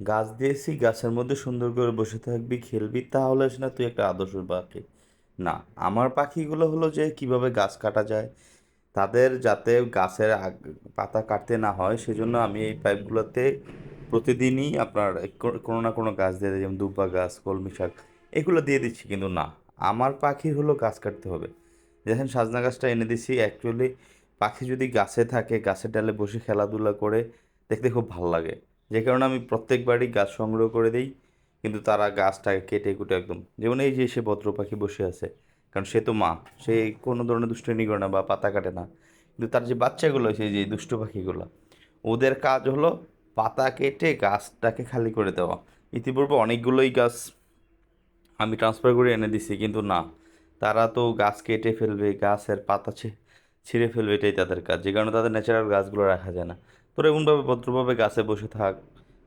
গাছ দিয়েছি, গাছের মধ্যে সুন্দর করে বসে থাকবি, খেলবি, তাহলে না তুই একটা আদর্শ পাখি। না, আমার পাখিগুলো হলো যে কীভাবে গাছ কাটা যায়, তাদের যাতে গাছের পাতা কাটতে না হয়, সেজন্য আমি এই পাইপগুলোতে প্রতিদিনই আপনার কোনো না কোনো গাছ দিয়ে দিই, যেমন দুব্বা গাছ, কলমি শাক, এগুলো দিয়ে দিচ্ছি, কিন্তু না, আমার পাখি হলো গাছ কাটতে হবে। দেখেন, সাজনা গাছটা এনে দিছি অ্যাকচুয়ালি পাখি যদি গাছে থাকে, গাছের ডালে বসে খেলাধুলা করে, দেখতে খুব ভালো লাগে। যে কারণে আমি প্রত্যেকবারই গাছ সংগ্রহ করে দিই, কিন্তু তারা গাছটাকে কেটে কুটে একদম, যেমন এই যে সে ভদ্র পাখি বসে আছে, কারণ সে তো মা, সে কোনো ধরনের দুষ্টামি করে না বা পাতা কাটে না, কিন্তু তার যে বাচ্চাগুলো সেই যে দুষ্ট পাখিগুলো, ওদের কাজ হলো পাতা কেটে গাছটাকে খালি করে দেওয়া। ইতিপূর্বে অনেকগুলোই গাছ আমি ট্রান্সফার করে এনে দিছি, কিন্তু না, তারা তো গাছ কেটে ফেলবে, গাছের পাতা ছিঁড়ে ফেলবে এটাই তাদের কাজ, যে কারণে তাদের ন্যাচারাল গাছগুলো রাখা যায় না। তোরা এমনভাবে ভদ্রভাবে গাছে বসে থাক,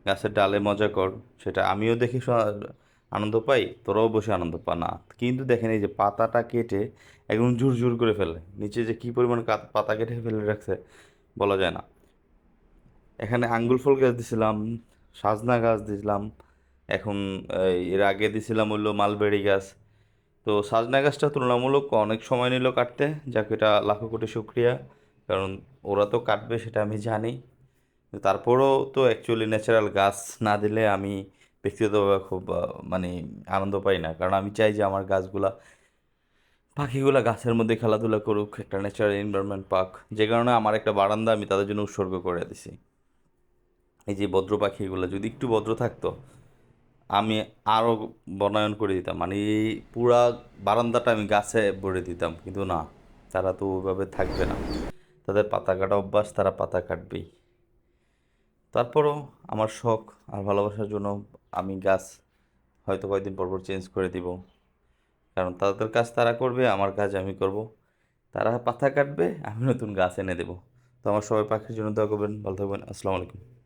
গাছের ডালে মজা কর, সেটা আমিও দেখি আনন্দ পাই, তোরাও বসে আনন্দ পা, না। কিন্তু দেখেন এই যে পাতাটা কেটে একদম জোর জোর করে ফেলে, নিচে যে কী পরিমাণ পাতা কেটে ফেলে রাখছে, বলা যায় না। এখানে আঙ্গুল ফল গাছ দিছিলাম, সাজনা গাছ দিছিলাম, এখন এর আগে দিছিলাম হইল মালবেরি গাছ। তো সাজনা গাছটা তুলনামূলক অনেক সময় নিল কাটতে, যাক এটা লাখো কোটি শুক্রিয়া, কারণ ওরা তো কাটবে সেটা আমি জানি। তারপরেও তো অ্যাকচুয়ালি ন্যাচারাল গাছ না দিলে আমি ব্যক্তিগতভাবে খুব মানে আনন্দ পাই না। কারণ আমি চাই যে আমার গাছগুলা, পাখিগুলো গাছের মধ্যে খেলাধুলা করুক, একটা ন্যাচারাল এনভায়রনমেন্ট পাক। যে কারণে আমার একটা বারান্দা আমি তাদের জন্য উৎসর্গ করে দিছি। এই যে ভদ্র পাখিগুলো, যদি একটু ভদ্র থাকতো, আমি আরও বনায়ন করে দিতাম। মানে এই পুরা বারান্দাটা আমি গাছে ভরে দিতাম। কিন্তু না, তারা তো ওইভাবে থাকবে না। তাদের পাতা কাটা অভ্যাস, তারা পাতা কাটবেই। তারপরও আমার শখ আর ভালোবাসার জন্য আমি গাছ হয়তো কয়েকদিন পরপর পর চেঞ্জ করে দিব। কারণ তাদের কাজ তারা করবে, আমার কাজ আমি করব। তারা পাতা কাটবে, আমি নতুন গাছ এনে দেবো। তো আমার সবাই পাখির জন্য দোয়া করবেন, ভালো থাকবেন, আসসালামু আলাইকুম।